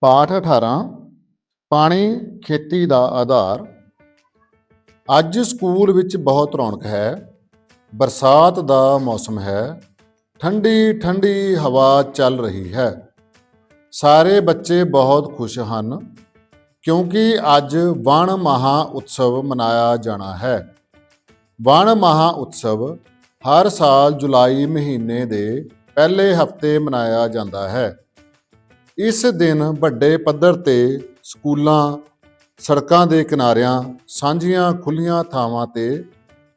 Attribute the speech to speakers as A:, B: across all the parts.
A: ਪਾਠ 18 ਪਾਣੀ ਖੇਤੀ ਦਾ ਆਧਾਰ। ਅੱਜ ਸਕੂਲ ਵਿੱਚ ਬਹੁਤ ਰੌਣਕ ਹੈ, ਬਰਸਾਤ ਦਾ ਮੌਸਮ ਹੈ, ਠੰਡੀ ਠੰਡੀ ਹਵਾ ਚੱਲ ਰਹੀ ਹੈ। ਸਾਰੇ ਬੱਚੇ ਬਹੁਤ ਖੁਸ਼ ਹਨ, ਕਿਉਂਕਿ ਅੱਜ ਵਣ ਮਹਾ ਉਤਸਵ ਮਨਾਇਆ ਜਾਣਾ ਹੈ। ਵਣ ਮਹਾ ਉਤਸਵ ਹਰ ਸਾਲ ਜੁਲਾਈ ਮਹੀਨੇ ਦੇ ਪਹਿਲੇ ਹਫ਼ਤੇ ਮਨਾਇਆ ਜਾਂਦਾ ਹੈ। ਇਸ ਦਿਨ ਵੱਡੇ ਪੱਧਰ ਤੇ ਸਕੂਲਾਂ, ਸੜਕਾਂ ਦੇ ਕਿਨਾਰਿਆਂ, ਸਾਂਝੀਆਂ ਖੁੱਲੀਆਂ ਥਾਵਾਂ ਤੇ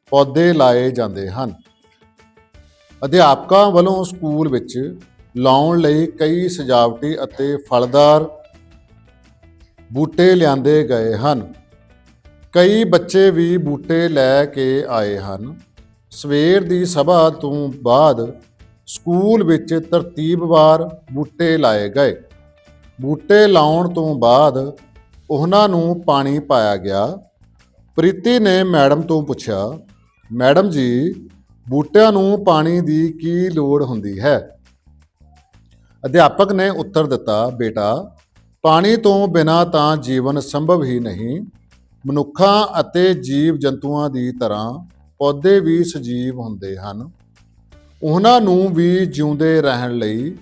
A: ਪੌਦੇ ਲਾਏ ਜਾਂਦੇ ਹਨ। ਅਧਿਆਪਕਾਂ ਵੱਲੋਂ ਸਕੂਲ ਵਿੱਚ ਲਾਉਣ ਲਈ ਕਈ ਸਜਾਵਟੀ ਅਤੇ ਫਲਦਾਰ ਬੂਟੇ ਲਿਆਂਦੇ ਗਏ ਹਨ। ਕਈ ਬੱਚੇ ਵੀ ਬੂਟੇ ਲੈ ਕੇ ਆਏ ਹਨ। ਸਵੇਰ ਦੀ ਸਭਾ ਤੋਂ ਬਾਅਦ ਸਕੂਲ ਵਿੱਚ ਤਰਤੀਬਵਾਰ ਬੂਟੇ ਲਾਏ ਗਏ। ਬੂਟੇ ਲਾਉਣ ਤੋਂ ਬਾਅਦ ਉਹਨਾਂ ਨੂੰ ਪਾਣੀ ਪਾਇਆ ਗਿਆ। ਪ੍ਰੀਤੀ ਨੇ ਮੈਡਮ ਤੋਂ ਪੁੱਛਿਆ, ਮੈਡਮ ਜੀ, ਬੂਟਿਆਂ ਨੂੰ ਪਾਣੀ ਦੀ ਕੀ ਲੋੜ ਹੁੰਦੀ ਹੈ? ਅਧਿਆਪਕ ਨੇ ਉੱਤਰ ਦਿੱਤਾ, ਬੇਟਾ, ਪਾਣੀ ਤੋਂ ਬਿਨਾਂ ਤਾਂ ਜੀਵਨ ਸੰਭਵ ਹੀ ਨਹੀਂ। ਮਨੁੱਖਾਂ ਅਤੇ ਜੀਵ ਜੰਤੂਆਂ ਦੀ ਤਰ੍ਹਾਂ ਪੌਦੇ ਵੀ ਸਜੀਵ ਹੁੰਦੇ ਹਨ। ਉਹਨਾਂ ਨੂੰ ਵੀ ਜਿਉਂਦੇ ਰਹਿਣ ਲਈ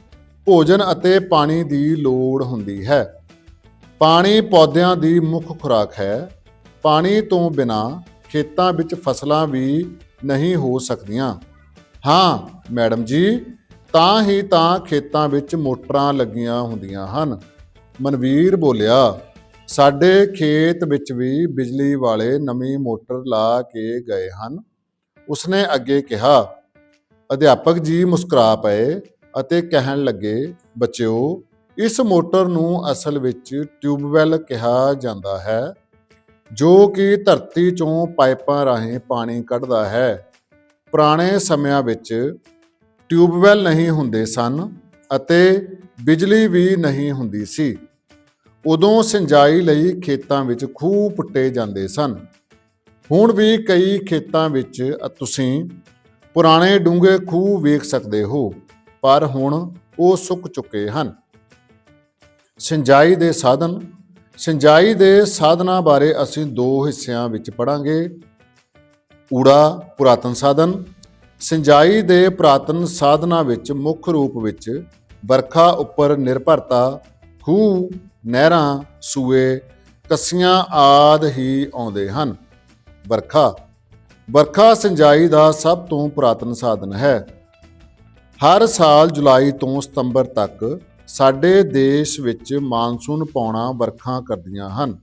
A: ਭੋਜਨ ਅਤੇ ਪਾਣੀ ਦੀ ਲੋੜ ਹੁੰਦੀ ਹੈ। ਪਾਣੀ ਪੌਦਿਆਂ ਦੀ ਮੁੱਖ ਖੁਰਾਕ ਹੈ। ਪਾਣੀ ਤੋਂ ਬਿਨਾ ਖੇਤਾਂ ਵਿੱਚ ਫਸਲਾਂ ਵੀ ਨਹੀਂ ਹੋ ਸਕਦੀਆਂ। ਹਾਂ, ਮੈਡਮ ਜੀ, ਤਾਂ ਹੀ ਤਾਂ ਖੇਤਾਂ ਵਿੱਚ ਮੋਟਰਾਂ ਲੱਗੀਆਂ ਹੁੰਦੀਆਂ ਹਨ। ਮਨਵੀਰ ਬੋਲਿਆ, ਸਾਡੇ ਖੇਤ ਵਿੱਚ ਵੀ ਬਿਜਲੀ ਵਾਲੇ ਨਵੀਂ ਮੋਟਰ ਲਾ ਕੇ ਗਏ ਹਨ। ਉਸਨੇ ਅੱਗੇ ਕਿਹਾ, ਅਧਿਆਪਕ ਜੀ ਮੁਸਕਰਾ ਪਏ। ਅਤੇ ਕਹਿਣ ਲੱਗੇ, ਬੱਚਿਓ, ਇਸ ਮੋਟਰ ਨੂੰ ਅਸਲ ਵਿੱਚ ਟਿਊਬਵੈੱਲ ਕਿਹਾ ਜਾਂਦਾ ਹੈ, ਜੋ ਕਿ ਧਰਤੀ ਚੋਂ ਪਾਈਪਾਂ ਰਾਹੀਂ ਪਾਣੀ ਕੱਢਦਾ ਹੈ। ਪੁਰਾਣੇ ਸਮਿਆਂ ਵਿੱਚ ਟਿਊਬਵੈੱਲ ਨਹੀਂ ਹੁੰਦੇ ਸਨ ਅਤੇ ਬਿਜਲੀ ਵੀ ਨਹੀਂ ਹੁੰਦੀ ਸੀ। ਉਦੋਂ ਸਿੰਜਾਈ ਲਈ ਖੇਤਾਂ ਵਿੱਚ ਖੂਹ ਪੁੱਟੇ ਜਾਂਦੇ ਸਨ। ਹੁਣ ਵੀ ਕਈ ਖੇਤਾਂ ਵਿੱਚ ਤੁਸੀਂ ਪੁਰਾਣੇ ਡੂੰਘੇ ਖੂਹ ਵੇਖ ਸਕਦੇ ਹੋ। ਪਰ ਹੁਣ ਉਹ ਸੁੱਕ ਚੁੱਕੇ ਹਨ। ਸਿੰਜਾਈ ਦੇ ਸਾਧਨ, ਸਿੰਜਾਈ ਦੇ ਸਾਧਨਾਂ ਬਾਰੇ ਅਸੀਂ ਦੋ ਹਿੱਸਿਆਂ ਵਿੱਚ ਪੜਾਂਗੇ ਊੜਾ ਪੁਰਾਤਨ ਸਾਧਨ, ਸਿੰਜਾਈ ਦੇ ਪੁਰਾਤਨ ਸਾਧਨਾਂ ਵਿੱਚ ਮੁੱਖ ਰੂਪ ਵਿੱਚ ਵਰਖਾ ਉੱਪਰ ਨਿਰਭਰਤਾ, ਖੂਹ, ਨਹਿਰਾਂ, ਸੂਏ, ਕੱਸੀਆਂ ਆਦ ਹੀ ਆਉਂਦੇ ਹਨ। ਵਰਖਾ ਵਰਖਾ ਸਿੰਜਾਈ ਦਾ ਸਭ ਤੋਂ ਪੁਰਾਤਨ ਸਾਧਨ ਹੈ। ਹਰ ਸਾਲ ਜੁਲਾਈ ਤੋਂ ਸਤੰਬਰ ਤੱਕ ਸਾਡੇ ਦੇਸ਼ ਵਿੱਚ ਮਾਨਸੂਨ ਪੌਣਾ ਵਰਖਾ ਕਰਦੀਆਂ ਹਨ।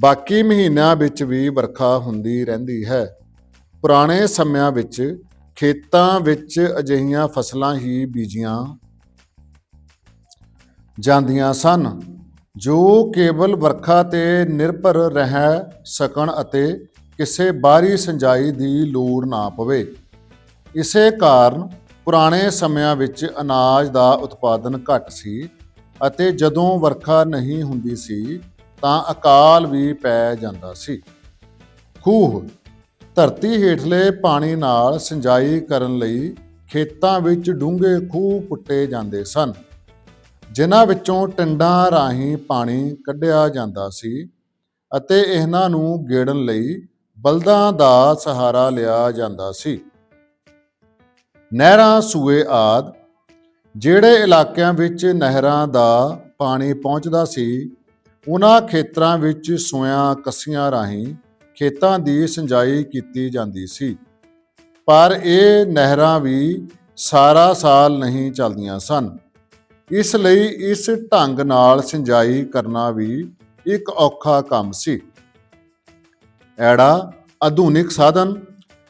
A: ਬਾਕੀ ਮਹੀਨਿਆਂ ਵਿੱਚ ਵੀ ਵਰਖਾ ਹੁੰਦੀ ਰਹਿੰਦੀ ਹੈ। ਪੁਰਾਣੇ ਸਮਿਆਂ ਵਿੱਚ ਖੇਤਾਂ ਵਿੱਚ ਅਜਿਹੀਆਂ ਫਸਲਾਂ ਹੀ ਬੀਜੀਆਂ ਜਾਂਦੀਆਂ ਸਨ, ਜੋ ਕੇਵਲ ਵਰਖਾ ਤੇ ਨਿਰਭਰ ਰਹਿ ਸਕਣ ਅਤੇ ਕਿਸੇ ਬਾਹਰੀ ਸਿੰਜਾਈ ਦੀ ਲੋੜ ਨਾ ਪਵੇ। ਇਸੇ ਕਾਰਨ ਪੁਰਾਣੇ ਸਮਿਆਂ ਵਿੱਚ ਅਨਾਜ ਦਾ ਉਤਪਾਦਨ ਘੱਟ ਸੀ ਅਤੇ ਜਦੋਂ ਵਰਖਾ ਨਹੀਂ ਹੁੰਦੀ ਸੀ ਤਾਂ ਅਕਾਲ ਵੀ ਪੈ ਜਾਂਦਾ ਸੀ। ਖੂਹ, ਧਰਤੀ ਹੇਠਲੇ ਪਾਣੀ ਨਾਲ ਸਿੰਜਾਈ ਕਰਨ ਲਈ ਖੇਤਾਂ ਵਿੱਚ ਡੂੰਘੇ ਖੂਹ ਪੁੱਟੇ ਜਾਂਦੇ ਸਨ, ਜਿਨ੍ਹਾਂ ਵਿੱਚੋਂ ਟਿੰਡਾਂ ਰਾਹੀਂ ਪਾਣੀ ਕੱਢਿਆ ਜਾਂਦਾ ਸੀ ਅਤੇ ਇਹਨਾਂ ਨੂੰ ਗੇੜਨ ਲਈ ਬਲਦਾਂ ਦਾ ਸਹਾਰਾ ਲਿਆ ਜਾਂਦਾ ਸੀ। ਨਹਿਰਾਂ, ਸੂਏ ਆਦ, ਜਿਹੜੇ ਇਲਾਕਿਆਂ ਵਿੱਚ ਨਹਿਰਾਂ ਦਾ ਪਾਣੀ ਪਹੁੰਚਦਾ ਸੀ, ਉਹਨਾਂ ਖੇਤਰਾਂ ਵਿੱਚ ਸੂਇਆਂ ਕੱਸੀਆਂ ਰਾਹੀਂ ਖੇਤਾਂ ਦੀ ਸਿੰਜਾਈ ਕੀਤੀ ਜਾਂਦੀ ਸੀ। ਪਰ ਇਹ ਨਹਿਰਾਂ ਵੀ ਸਾਰਾ ਸਾਲ ਨਹੀਂ ਚੱਲਦੀਆਂ ਸਨ। ਇਸ ਲਈ ਇਸ ਢੰਗ ਨਾਲ ਸਿੰਜਾਈ ਕਰਨਾ ਵੀ ਇੱਕ ਔਖਾ ਕੰਮ ਸੀ। ਐੜਾ ਆਧੁਨਿਕ ਸਾਧਨ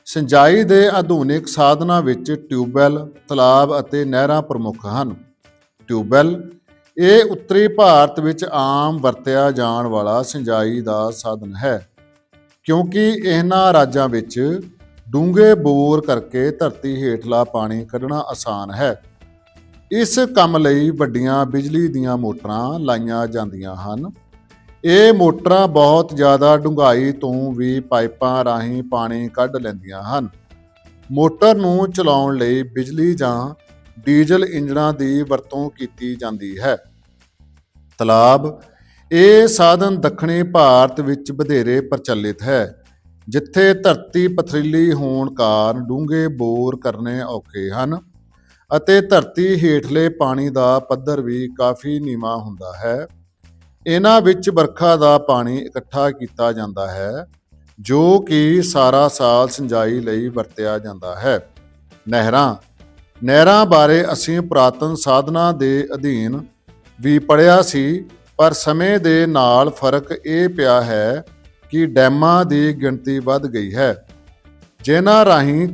A: ਸਿੰਜਾਈ ਦੇ ਆਧੁਨਿਕ ਸਾਧਨਾਂ ਵਿੱਚ ਟਿਊਬਵੈੱਲ, ਤਲਾਬ ਅਤੇ ਨਹਿਰਾਂ ਪ੍ਰਮੁੱਖ ਹਨ। ਟਿਊਬਵੈੱਲ ਇਹ ਉੱਤਰੀ ਭਾਰਤ ਵਿੱਚ ਆਮ ਵਰਤਿਆ ਜਾਣ ਵਾਲਾ ਸਿੰਜਾਈ ਦਾ ਸਾਧਨ ਹੈ ਕਿਉਂਕਿ ਇਹਨਾਂ ਰਾਜਾਂ ਵਿੱਚ ਡੂੰਘੇ ਬੋਰ ਕਰਕੇ ਧਰਤੀ ਹੇਠਲਾ ਪਾਣੀ ਕੱਢਣਾ ਆਸਾਨ ਹੈ। ਇਸ ਕੰਮ ਲਈ ਵੱਡੀਆਂ ਬਿਜਲੀ ਦੀਆਂ ਮੋਟਰਾਂ ਲਾਈਆਂ ਜਾਂਦੀਆਂ ਹਨ ਇਹ ਮੋਟਰਾਂ ਬਹੁਤ ਜ਼ਿਆਦਾ ਡੂੰਘਾਈ ਤੋਂ ਵੀ ਪਾਈਪਾਂ ਰਾਹੀਂ ਪਾਣੀ ਕੱਢ ਲੈਂਦੀਆਂ ਹਨ। ਮੋਟਰ ਨੂੰ ਚਲਾਉਣ ਲਈ ਬਿਜਲੀ ਜਾਂ ਡੀਜ਼ਲ ਇੰਜਣਾਂ ਦੀ ਵਰਤੋਂ ਕੀਤੀ ਜਾਂਦੀ ਹੈ। ਤਲਾਬ, ਇਹ ਸਾਧਨ ਦੱਖਣੀ ਭਾਰਤ ਵਿੱਚ ਵਧੇਰੇ ਪ੍ਰਚਲਿਤ ਹੈ, ਜਿੱਥੇ ਧਰਤੀ ਪਥਰੀਲੀ ਹੋਣ ਕਾਰਨ ਡੂੰਘੇ ਬੋਰ ਕਰਨੇ ਔਖੇ ਹਨ ਅਤੇ ਧਰਤੀ ਹੇਠਲੇ ਪਾਣੀ ਦਾ ਪੱਧਰ ਵੀ ਕਾਫੀ ਨੀਵਾਂ ਹੁੰਦਾ ਹੈ। ਇਹਨਾਂ ਵਿੱਚ ਵਰਖਾ ਦਾ ਪਾਣੀ ਇਕੱਠਾ ਕੀਤਾ ਜਾਂਦਾ ਹੈ, ਜੋ ਕਿ ਸਾਰਾ ਸਾਲ ਸਿੰਜਾਈ ਲਈ ਵਰਤਿਆ ਜਾਂਦਾ ਹੈ। ਨਹਿਰਾਂ ਨਹਿਰਾਂ ਬਾਰੇ ਅਸੀਂ ਪੁਰਾਤਨ ਸਾਧਨਾਂ ਦੇ ਅਧੀਨ ਵੀ ਪੜਿਆ ਸੀ, ਪਰ ਸਮੇਂ ਦੇ ਨਾਲ ਫ਼ਰਕ ਇਹ ਪਿਆ ਹੈ ਕਿ ਡੈਮਾਂ ਦੀ ਗਿਣਤੀ ਵੱਧ ਗਈ ਹੈ। ਜਿਨ੍ਹਾਂ ਰਾਹੀਂ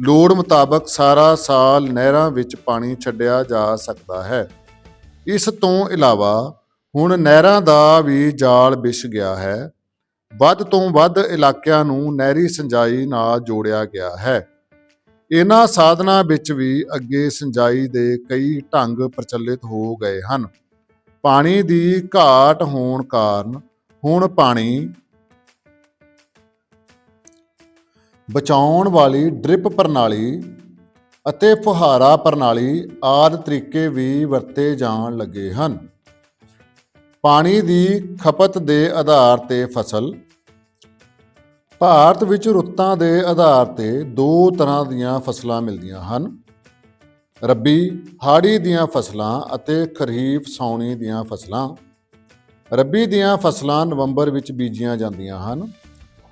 A: ਲੋੜ ਮੁਤਾਬਕ ਸਾਰਾ ਸਾਲ ਨਹਿਰਾਂ ਵਿੱਚ ਪਾਣੀ ਛੱਡਿਆ ਜਾ ਸਕਦਾ ਹੈ। ਇਸ ਤੋਂ ਇਲਾਵਾ ਹੁਣ ਨਹਿਰਾਂ ਦਾ ਵੀ ਜਾਲ ਵਿਛ ਗਿਆ ਹੈ। ਵੱਧ ਤੋਂ ਵੱਧ ਇਲਾਕਿਆਂ ਨੂੰ ਨਹਿਰੀ ਸਿੰਜਾਈ ਨਾਲ ਜੋੜਿਆ ਗਿਆ ਹੈ। ਇਹਨਾਂ ਸਾਧਨਾਂ ਵਿੱਚ ਵੀ ਅੱਗੇ ਸਿੰਜਾਈ ਦੇ ਕਈ ਢੰਗ ਪ੍ਰਚਲਿਤ ਹੋ ਗਏ ਹਨ। ਪਾਣੀ ਦੀ ਘਾਟ ਹੋਣ ਕਾਰਨ ਹੁਣ ਪਾਣੀ ਬਚਾਉਣ ਵਾਲੀ ਡ੍ਰਿਪ ਪ੍ਰਣਾਲੀ ਅਤੇ ਫੁਹਾਰਾ ਪ੍ਰਣਾਲੀ ਆਦਿ ਤਰੀਕੇ ਵੀ ਵਰਤੇ ਜਾਣ ਲੱਗੇ ਹਨ। ਪਾਣੀ ਦੀ ਖਪਤ ਦੇ ਆਧਾਰ ਤੇ ਫਸਲ। ਭਾਰਤ ਵਿੱਚ ਰੁੱਤਾਂ ਦੇ ਆਧਾਰ ਤੇ ਦੋ ਤਰ੍ਹਾਂ ਦੀਆਂ ਫਸਲਾਂ ਮਿਲਦੀਆਂ ਹਨ। ਰੱਬੀ ਹਾੜੀ ਦੀਆਂ ਫਸਲਾਂ ਅਤੇ ਖਰੀਫ ਸਾਉਣੀ ਦੀਆਂ ਫਸਲਾਂ। ਰੱਬੀ ਦੀਆਂ ਫਸਲਾਂ ਨਵੰਬਰ ਵਿੱਚ ਬੀਜੀਆਂ ਜਾਂਦੀਆਂ ਹਨ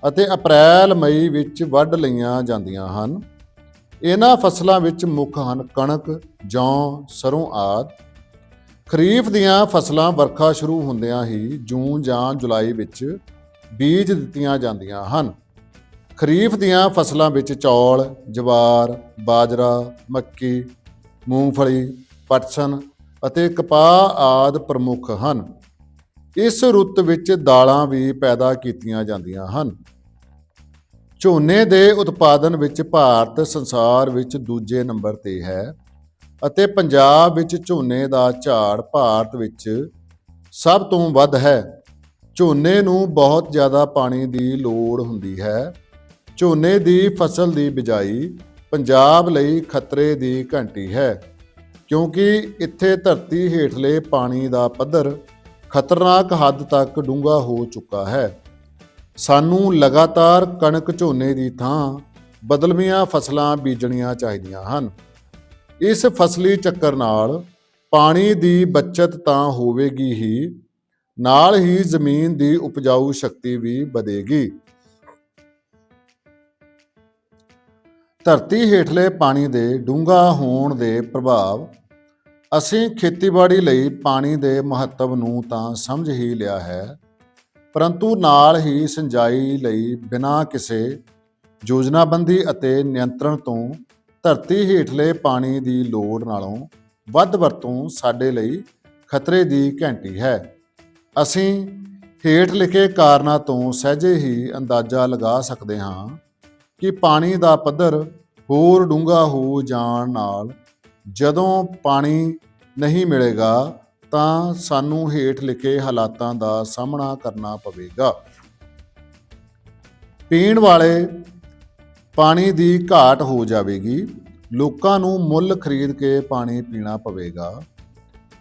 A: ਅਤੇ ਅਪ੍ਰੈਲ, ਮਈ ਵਿੱਚ ਵੱਢ ਲਈਆਂ ਜਾਂਦੀਆਂ ਹਨ। ਇਹਨਾਂ ਫਸਲਾਂ ਵਿੱਚ ਮੁੱਖ ਹਨ ਕਣਕ, ਜੌਂ, ਸਰੋਂ ਆਦਿ। ਖਰੀਫ ਦੀਆਂ ਫਸਲਾਂ ਵਰਖਾ ਸ਼ੁਰੂ ਹੁੰਦਿਆਂ ਹੀ ਜੂਨ ਜਾਂ ਜੁਲਾਈ ਵਿੱਚ ਬੀਜ ਦਿੱਤੀਆਂ ਜਾਂਦੀਆਂ ਹਨ। ਖਰੀਫ ਦੀਆਂ ਫਸਲਾਂ ਵਿੱਚ ਚੌਲ, ਜਵਾਰ, ਬਾਜਰਾ, ਮੱਕੀ, ਮੂੰਗਫਲੀ, ਪਟਸਨ ਅਤੇ ਕਪਾਹ ਆਦਿ ਪ੍ਰਮੁੱਖ ਹਨ। ਇਸ ਰੁੱਤ ਵਿੱਚ ਦਾਲਾਂ ਵੀ ਪੈਦਾ ਕੀਤੀਆਂ ਜਾਂਦੀਆਂ ਹਨ। ਝੋਨੇ ਦੇ ਉਤਪਾਦਨ ਵਿੱਚ ਭਾਰਤ ਸੰਸਾਰ ਵਿੱਚ ਦੂਜੇ ਨੰਬਰ ਤੇ ਹੈ। ਅਤੇ ਪੰਜਾਬ ਵਿੱਚ ਝੋਨੇ ਦਾ ਝਾੜ ਭਾਰਤ ਵਿੱਚ ਸਭ ਤੋਂ ਵੱਧ ਹੈ। ਝੋਨੇ ਨੂੰ ਬਹੁਤ ਜ਼ਿਆਦਾ ਪਾਣੀ ਦੀ ਲੋੜ ਹੁੰਦੀ ਹੈ। ਝੋਨੇ ਦੀ ਫਸਲ ਦੀ ਬਿਜਾਈ ਪੰਜਾਬ ਲਈ ਖਤਰੇ ਦੀ ਘੰਟੀ ਹੈ, ਕਿਉਂਕਿ ਇੱਥੇ ਧਰਤੀ ਹੇਠਲੇ ਪਾਣੀ ਦਾ ਪੱਧਰ ਖਤਰਨਾਕ ਹੱਦ ਤੱਕ ਡੂੰਘਾ ਹੋ ਚੁੱਕਾ ਹੈ। ਸਾਨੂੰ ਲਗਾਤਾਰ ਕਣਕ ਝੋਨੇ ਦੀ ਥਾਂ ਬਦਲਵੀਆਂ ਫਸਲਾਂ ਬੀਜਣੀਆਂ ਚਾਹੀਦੀਆਂ ਹਨ। ਇਸ ਫਸਲੀ ਚੱਕਰ ਨਾਲ ਪਾਣੀ ਦੀ ਬਚਤ ਤਾਂ ਹੋਵੇਗੀ ਹੀ, ਨਾਲ ਹੀ ਜ਼ਮੀਨ ਦੀ ਉਪਜਾਊ ਸ਼ਕਤੀ ਵੀ ਵਧੇਗੀ। ਧਰਤੀ ਹੇਠਲੇ ਪਾਣੀ ਦੇ ਡੂੰਘਾ ਹੋਣ ਦੇ ਪ੍ਰਭਾਵ ਅਸੀਂ ਖੇਤੀਬਾੜੀ ਲਈ ਪਾਣੀ ਦੇ ਮਹੱਤਵ ਨੂੰ ਤਾਂ ਸਮਝ ਹੀ ਲਿਆ ਹੈ, ਪਰੰਤੂ ਨਾਲ ਹੀ ਸਿੰਜਾਈ ਲਈ ਬਿਨਾਂ ਕਿਸੇ ਯੋਜਨਾਬੰਦੀ ਅਤੇ ਨਿਯੰਤਰਣ ਤੋਂ ਧਰਤੀ ਹੇਠਲੇ ਪਾਣੀ ਦੀ ਲੋੜ ਨਾਲੋਂ ਵੱਧ ਵਰਤੋਂ ਸਾਡੇ ਲਈ ਖਤਰੇ ਦੀ ਘੰਟੀ ਹੈ। ਅਸੀਂ ਹੇਠ ਲਿਖੇ ਕਾਰਨਾਂ ਤੋਂ ਸਹਿਜੇ ਹੀ ਅੰਦਾਜ਼ਾ ਲਗਾ ਸਕਦੇ ਹਾਂ ਕਿ ਪਾਣੀ ਦਾ ਪੱਧਰ ਹੋਰ ਡੂੰਘਾ ਹੋ ਜਾਣ ਨਾਲ ਜਦੋਂ ਪਾਣੀ ਨਹੀਂ ਮਿਲੇਗਾ ਤਾਂ ਸਾਨੂੰ ਹੇਠ ਲਿਖੇ ਹਾਲਾਤਾਂ ਦਾ ਸਾਹਮਣਾ ਕਰਨਾ ਪਵੇਗਾ। ਪੀਣ ਵਾਲੇ ਪਾਣੀ ਦੀ ਘਾਟ ਹੋ ਜਾਵੇਗੀ। ਲੋਕਾਂ ਨੂੰ ਮੁੱਲ ਖਰੀਦ ਕੇ ਪਾਣੀ ਪੀਣਾ ਪਵੇਗਾ।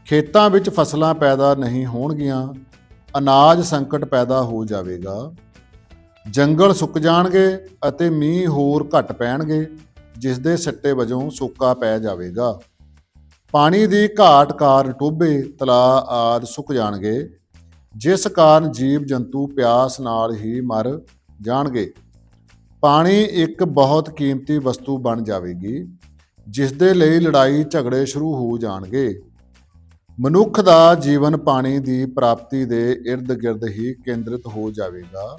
A: ਖੇਤਾਂ ਵਿੱਚ ਫਸਲਾਂ ਪੈਦਾ ਨਹੀਂ ਹੋਣਗੀਆਂ, ਅਨਾਜ ਸੰਕਟ ਪੈਦਾ ਹੋ ਜਾਵੇਗਾ। ਜੰਗਲ ਸੁੱਕ ਜਾਣਗੇ ਅਤੇ ਮੀਂਹ ਹੋਰ ਘਟ ਪੈਣਗੇ ਜਿਸ ਦੇ ਸਿੱਟੇ ਵਜੋਂ ਸੋਕਾ ਪੈ ਜਾਵੇਗਾ। ਪਾਣੀ ਦੀ ਘਾਟ ਕਾਰਨ ਟੋਭੇ, ਤਲਾਅ ਆਦਿ ਸੁੱਕ ਜਾਣਗੇ, ਜਿਸ ਕਾਰਨ ਜੀਵ ਜੰਤੂ ਪਿਆਸ ਨਾਲ ਹੀ ਮਰ ਜਾਣਗੇ। ਪਾਣੀ ਇੱਕ ਬਹੁਤ ਕੀਮਤੀ ਵਸਤੂ ਬਣ ਜਾਵੇਗੀ ਜਿਸ ਦੇ ਲਈ ਲੜਾਈ ਝਗੜੇ ਸ਼ੁਰੂ ਹੋ ਜਾਣਗੇ। ਮਨੁੱਖ ਦਾ ਜੀਵਨ ਪਾਣੀ ਦੀ ਪ੍ਰਾਪਤੀ ਦੇ ird-gird ਹੀ ਕੇਂਦਰਿਤ ਹੋ ਜਾਵੇਗਾ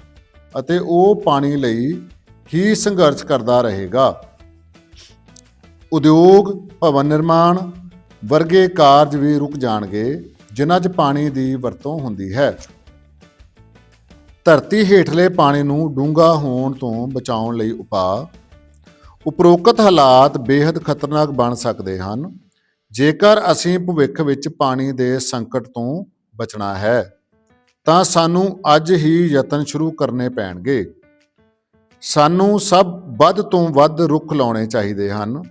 A: ਅਤੇ ਉਹ ਪਾਣੀ ਲਈ ਹੀ ਸੰਘਰਸ਼ ਕਰਦਾ ਰਹੇਗਾ। ਉਦਯੋਗ, ਭਵਨ ਨਿਰਮਾਣ ਵਰਗੇ ਕਾਰਜ ਵੀ ਰੁਕ ਜਾਣਗੇ, ਜਿਨ੍ਹਾਂ 'ਚ ਪਾਣੀ ਦੀ ਵਰਤੋਂ ਹੁੰਦੀ ਹੈ। ਧਰਤੀ ਹੇਠਲੇ ਪਾਣੀ ਨੂੰ ਡੂੰਘਾ ਹੋਣ ਤੋਂ ਬਚਾਉਣ ਲਈ ਉਪਾਅ। ਉਪਰੋਕਤ ਹਾਲਾਤ ਬੇहद ਖਤਰਨਾਕ ਬਣ ਸਕਦੇ ਹਨ, ਜੇਕਰ ਅਸੀਂ ਭਵਿੱਖ ਵਿੱਚ ਪਾਣੀ ਦੇ ਸੰਕਟ ਤੋਂ ਬਚਣਾ ਹੈ, ਤਾਂ ਸਾਨੂੰ ਅੱਜ ਹੀ ਯਤਨ ਸ਼ੁਰੂ ਕਰਨੇ ਪੈਣਗੇ। ਸਾਨੂੰ ਸਭ ਵੱਧ ਤੋਂ ਵੱਧ ਰੁੱਖ ਲਾਉਣੇ ਚਾਹੀਦੇ ਹਨ।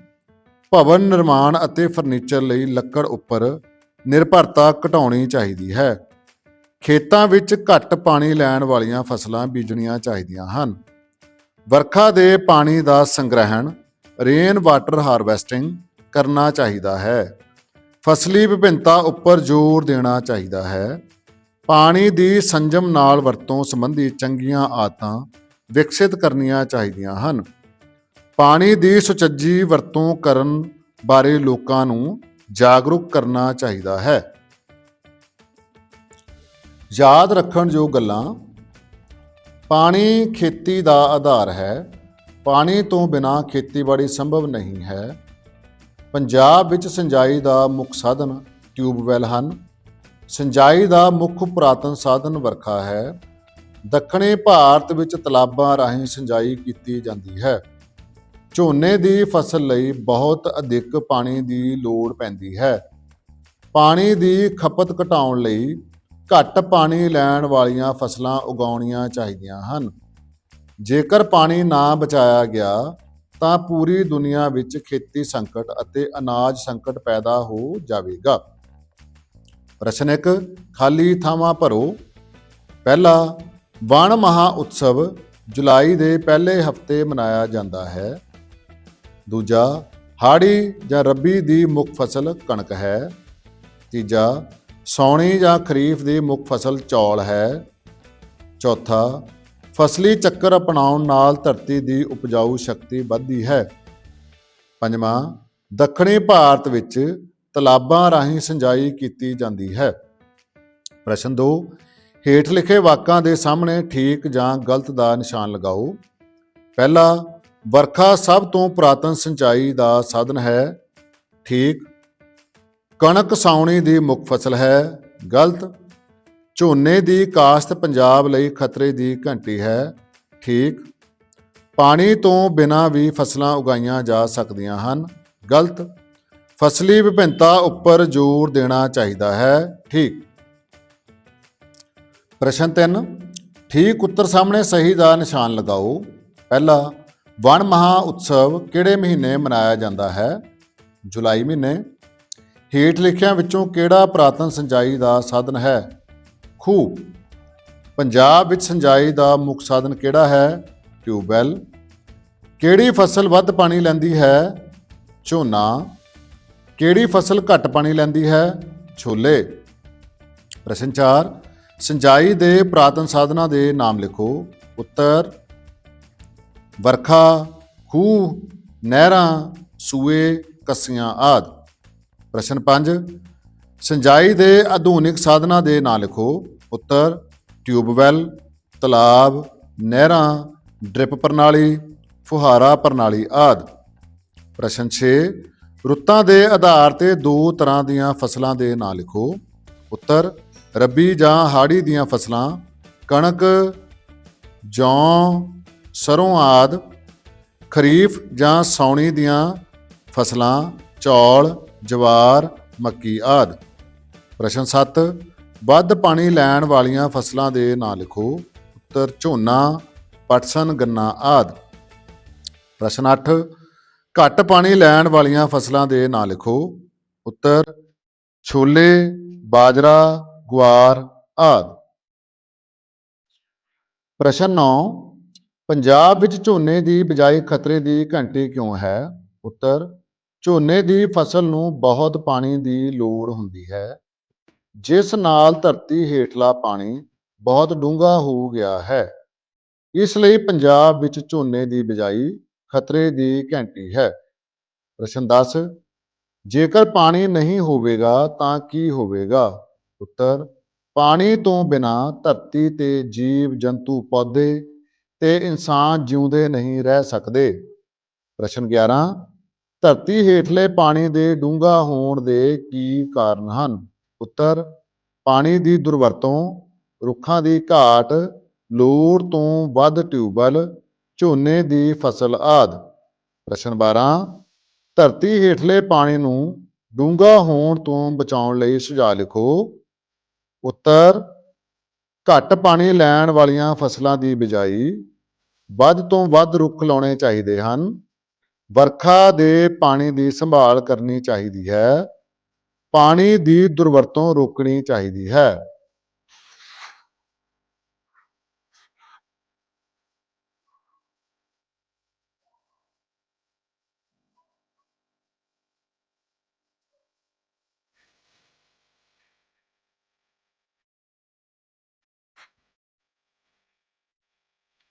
A: ਭਵਨ ਨਿਰਮਾਣ ਅਤੇ ਫਰਨੀਚਰ ਲਈ ਲੱਕੜ ਉੱਪਰ ਨਿਰਭਰਤਾ ਘਟਾਉਣੀ ਚਾਹੀਦੀ ਹੈ। ਖੇਤਾਂ ਵਿੱਚ ਘੱਟ ਪਾਣੀ ਲੈਣ ਵਾਲੀਆਂ ਫਸਲਾਂ ਬੀਜਣੀਆਂ ਚਾਹੀਦੀਆਂ ਹਨ। ਵਰਖਾ ਦੇ ਪਾਣੀ ਦਾ ਸੰਗ੍ਰਹਿਣ ਰੇਨ ਵਾਟਰ ਹਾਰਵੈਸਟਿੰਗ ਕਰਨਾ ਚਾਹੀਦਾ ਹੈ। ਫਸਲੀ ਵਿਭਿੰਨਤਾ ਉੱਪਰ ਜ਼ੋਰ ਦੇਣਾ ਚਾਹੀਦਾ ਹੈ। ਪਾਣੀ ਦੀ ਸੰਜਮ ਨਾਲ ਵਰਤੋਂ ਸੰਬੰਧੀ ਚੰਗੀਆਂ ਆਦਤਾਂ ਵਿਕਸਿਤ ਕਰਨੀਆਂ ਚਾਹੀਦੀਆਂ ਹਨ। ਪਾਣੀ ਦੀ ਸੁਚੱਜੀ ਵਰਤੋਂ ਕਰਨ ਬਾਰੇ ਲੋਕਾਂ ਨੂੰ ਜਾਗਰੂਕ ਕਰਨਾ ਚਾਹੀਦਾ ਹੈ। ਯਾਦ ਰੱਖਣ ਜੋ ਗੱਲਾਂ, ਪਾਣੀ ਖੇਤੀ ਦਾ ਆਧਾਰ ਹੈ, ਪਾਣੀ ਤੋਂ ਬਿਨਾ ਖੇਤੀਬਾੜੀ ਸੰਭਵ ਨਹੀਂ ਹੈ। ਪੰਜਾਬ ਵਿੱਚ ਸਿੰਜਾਈ ਦਾ ਮੁੱਖ ਸਾਧਨ ਟਿਊਬਵੈਲ ਹਨ। ਸਿੰਜਾਈ ਦਾ ਮੁੱਖ ਪੁਰਾਤਨ ਸਾਧਨ ਵਰਖਾ ਹੈ। ਦੱਖਣੀ ਭਾਰਤ ਵਿੱਚ ਤਲਾਬਾਂ ਰਾਹੀਂ ਸਿੰਜਾਈ ਕੀਤੀ ਜਾਂਦੀ ਹੈ। ਝੋਨੇ ਦੀ ਫਸਲ ਲਈ ਬਹੁਤ ਅਧਿਕ ਪਾਣੀ ਦੀ ਲੋੜ ਪੈਂਦੀ ਹੈ। ਪਾਣੀ ਦੀ ਖਪਤ ਘਟਾਉਣ ਲਈ ਘੱਟ ਪਾਣੀ ਲੈਣ ਵਾਲੀਆਂ ਫਸਲਾਂ ਉਗਾਉਣੀਆਂ ਚਾਹੀਦੀਆਂ ਹਨ। ਜੇਕਰ ਪਾਣੀ ਨਾ ਬਚਾਇਆ ਗਿਆ, ਤਾਂ ਪੂਰੀ ਦੁਨੀਆ ਵਿੱਚ ਖੇਤੀ ਸੰਕਟ ਅਤੇ ਅਨਾਜ ਸੰਕਟ ਪੈਦਾ ਹੋ ਜਾਵੇਗਾ। ਪ੍ਰਸ਼ਨ ਇੱਕ, ਖਾਲੀ ਥਾਵਾਂ ਭਰੋ। ਪਹਿਲਾ, ਵਣ ਮਹਾ ਉਤਸਵ ਜੁਲਾਈ ਦੇ ਪਹਿਲੇ ਹਫ਼ਤੇ ਮਨਾਇਆ ਜਾਂਦਾ ਹੈ। ਦੂਜਾ, ਹਾੜੀ ਜਾਂ ਰੱਬੀ ਦੀ ਮੁੱਖ ਫਸਲ ਕਣਕ ਹੈ। ਤੀਜਾ ਸੌਣੀ ਜਾਂ ਖਰੀਫ ਦੀ ਮੁੱਖ ਫਸਲ ਚੌਲ ਹੈ। ਚੌਥਾ, ਫਸਲੀ ਚੱਕਰ ਅਪਣਾਉਣ ਨਾਲ ਧਰਤੀ ਦੀ ਉਪਜਾਊ ਸ਼ਕਤੀ ਵੱਧਦੀ ਹੈ। ਪੰਜਵਾਂ, ਦੱਖਣੀ ਭਾਰਤ ਵਿੱਚ ਤਲਾਬਾਂ ਰਾਹੀਂ ਸਿੰਜਾਈ ਕੀਤੀ ਜਾਂਦੀ ਹੈ। ਪ੍ਰਸ਼ਨ 2 ਹੇਠ ਲਿਖੇ ਵਾਕਾਂ ਦੇ ਸਾਹਮਣੇ ਠੀਕ ਜਾਂ ਗਲਤ ਦਾ ਨਿਸ਼ਾਨ ਲਗਾਓ। ਪਹਿਲਾ, ਵਰਖਾ ਸਭ ਤੋਂ ਪੁਰਾਤਨ ਸਿੰਚਾਈ ਦਾ ਸਾਧਨ ਹੈ। ਠੀਕ ਕਣਕ ਸਾਉਣੀ ਦੀ ਮੁੱਖ ਫਸਲ ਹੈ, ਗਲਤ। ਝੋਨੇ ਦੀ ਕਾਸ਼ਤ ਪੰਜਾਬ ਲਈ ਖਤਰੇ ਦੀ ਘੰਟੀ ਹੈ, ਠੀਕ। ਪਾਣੀ ਤੋਂ ਬਿਨਾਂ ਵੀ ਫਸਲਾਂ ਉਗਾਈਆਂ ਜਾ ਸਕਦੀਆਂ ਹਨ, ਗਲਤ। ਫਸਲੀ ਵਿਭਿੰਨਤਾ ਉੱਪਰ ਜ਼ੋਰ ਦੇਣਾ ਚਾਹੀਦਾ ਹੈ, ਠੀਕ। ਪ੍ਰਸ਼ਨ 3 ਠੀਕ ਉੱਤਰ ਸਾਹਮਣੇ ਸਹੀ ਦਾ ਨਿਸ਼ਾਨ ਲਗਾਓ। ਪਹਿਲਾ, ਵਣ ਮਹਾ ਉਤਸਵ ਕਿਹੜੇ ਮਹੀਨੇ ਮਨਾਇਆ ਜਾਂਦਾ ਹੈ? ਜੁਲਾਈ ਮਹੀਨੇ। ਹੇਠ ਲਿਖਿਆਂ ਵਿੱਚੋਂ ਕਿਹੜਾ ਪ੍ਰਾਤਨ ਸਿੰਜਾਈ ਦਾ ਸਾਧਨ ਹੈ? ਖੂਹ। ਪੰਜਾਬ ਵਿੱਚ ਸਿੰਜਾਈ ਦਾ ਮੁੱਖ ਸਾਧਨ ਕਿਹੜਾ ਹੈ? ਟਿਊਬਵੈਲ। ਕਿਹੜੀ ਫਸਲ ਵੱਧ ਪਾਣੀ ਲੈਂਦੀ ਹੈ? ਝੋਨਾ। ਕਿਹੜੀ ਫਸਲ ਘੱਟ ਪਾਣੀ ਲੈਂਦੀ ਹੈ? ਛੋਲੇ। ਪ੍ਰਸ਼ਨ 4 ਸਿੰਜਾਈ ਦੇ ਪ੍ਰਾਤਨ ਸਾਧਨਾਂ ਦੇ ਨਾਮ ਲਿਖੋ। ਉੱਤਰ, ਵਰਖਾ, ਖੂਹ, ਨਹਿਰਾਂ, ਸੂਏ, ਕੱਸੀਆਂ ਆਦਿ। ਪ੍ਰਸ਼ਨ 5 ਸਿੰਜਾਈ ਦੇ ਆਧੁਨਿਕ ਸਾਧਨਾਂ ਦੇ ਨਾਂ ਲਿਖੋ। ਉੱਤਰ ਟਿਊਬਵੈਲ ਤਲਾਬ, ਨਹਿਰਾਂ, ਡ੍ਰਿਪ ਪ੍ਰਣਾਲੀ, ਫੁਹਾਰਾ ਪ੍ਰਣਾਲੀ ਆਦਿ। ਪ੍ਰਸ਼ਨ 6 ਰੁੱਤਾਂ ਦੇ ਆਧਾਰ ਤੇ ਦੋ ਤਰ੍ਹਾਂ ਦੀਆਂ ਫਸਲਾਂ ਦੇ ਨਾਂ ਲਿਖੋ। ਉੱਤਰ, ਰੱਬੀ ਜਾਂ ਹਾੜੀ ਦੀਆਂ ਫਸਲਾਂ, ਕਣਕ, ਜੌਂ, ਸਰੋਂ ਆਦਿ। ਖਰੀਫ ਜਾਂ ਸਾਉਣੀ ਦੀਆਂ ਫਸਲਾਂ, ਚੌਲ ਜਵਾਰ, ਮੱਕੀ ਆਦਿ। ਪ੍ਰਸ਼ਨ 7 ਵੱਧ ਪਾਣੀ ਲੈਣ ਵਾਲੀਆਂ ਫਸਲਾਂ ਦੇ ਨਾਂ ਲਿਖੋ। ਉੱਤਰ, ਝੋਨਾ, ਪਟਸਨ, ਗੰਨਾ ਆਦਿ। ਪ੍ਰਸ਼ਨ 8 ਘੱਟ ਪਾਣੀ ਲੈਣ ਵਾਲੀਆਂ ਫਸਲਾਂ ਦੇ ਨਾਂ ਲਿਖੋ। ਉੱਤਰ, ਛੋਲੇ, ਬਾਜਰਾ, ਗੁਆਰ ਆਦਿ। ਪ੍ਰਸ਼ਨ 9 ਪੰਜਾਬ ਵਿੱਚ ਝੋਨੇ ਦੀ ਬਿਜਾਈ ਖਤਰੇ ਦੀ ਘੰਟੀ ਕਿਉਂ ਹੈ? ਉੱਤਰ ਝੋਨੇ ਦੀ ਫਸਲ ਨੂੰ ਬਹੁਤ ਪਾਣੀ ਦੀ ਲੋੜ ਹੁੰਦੀ ਹੈ। ਜਿਸ ਨਾਲ ਧਰਤੀ ਹੇਠਲਾ ਪਾਣੀ ਬਹੁਤ ਡੂੰਘਾ ਹੋ ਗਿਆ ਹੈ। ਇਸ ਲਈ ਪੰਜਾਬ ਵਿੱਚ ਝੋਨੇ ਦੀ ਬਿਜਾਈ ਖਤਰੇ ਦੀ ਘੰਟੀ ਹੈ। ਪ੍ਰਸ਼ਨ 10 ਜੇਕਰ ਪਾਣੀ ਨਹੀਂ ਹੋਵੇਗਾ ਤਾਂ ਕੀ ਹੋਵੇਗਾ? ਉੱਤਰ, ਪਾਣੀ ਤੋਂ ਬਿਨਾ ਧਰਤੀ ਤੇ ਜੀਵ, ਜੰਤੂ, ਪੌਦੇ ਤੇ ਇਨਸਾਨ ਜਿਉਂਦੇ ਨਹੀਂ ਰਹਿ ਸਕਦੇ। ਪ੍ਰਸ਼ਨ 11 ਧਰਤੀ ਹੇਠਲੇ ਪਾਣੀ ਦੇ ਡੂੰਘਾ ਹੋਣ ਦੇ ਕੀ ਕਾਰਨ ਹਨ? ਉੱਤਰ, ਪਾਣੀ ਦੀ ਦੁਰਵਰਤੋਂ, ਰੁੱਖਾਂ ਦੀ ਘਾਟ, ਲੋੜ ਤੋਂ ਵੱਧ ਟਿਊਬਵੈੱਲ, ਝੋਨੇ ਦੀ ਫਸਲ ਆਦਿ। ਪ੍ਰਸ਼ਨ 12 ਧਰਤੀ ਹੇਠਲੇ ਪਾਣੀ ਨੂੰ ਡੂੰਘਾ ਹੋਣ ਤੋਂ ਬਚਾਉਣ ਲਈ ਸੁਝਾਅ ਲਿਖੋ। ਉੱਤਰ, ਘੱਟ ਪਾਣੀ ਲੈਣ ਵਾਲੀਆਂ ਫਸਲਾਂ ਦੀ ਬਿਜਾਈ ਵੱਧ ਤੋਂ ਵੱਧ ਰੁੱਖ ਲਾਉਣੇ ਚਾਹੀਦੇ ਹਨ। ਵਰਖਾ ਦੇ ਪਾਣੀ ਦੀ ਸੰਭਾਲ ਕਰਨੀ ਚਾਹੀਦੀ ਹੈ ਪਾਣੀ ਦੀ ਦੁਰਵਰਤੋਂ ਰੋਕਣੀ ਚਾਹੀਦੀ ਹੈ।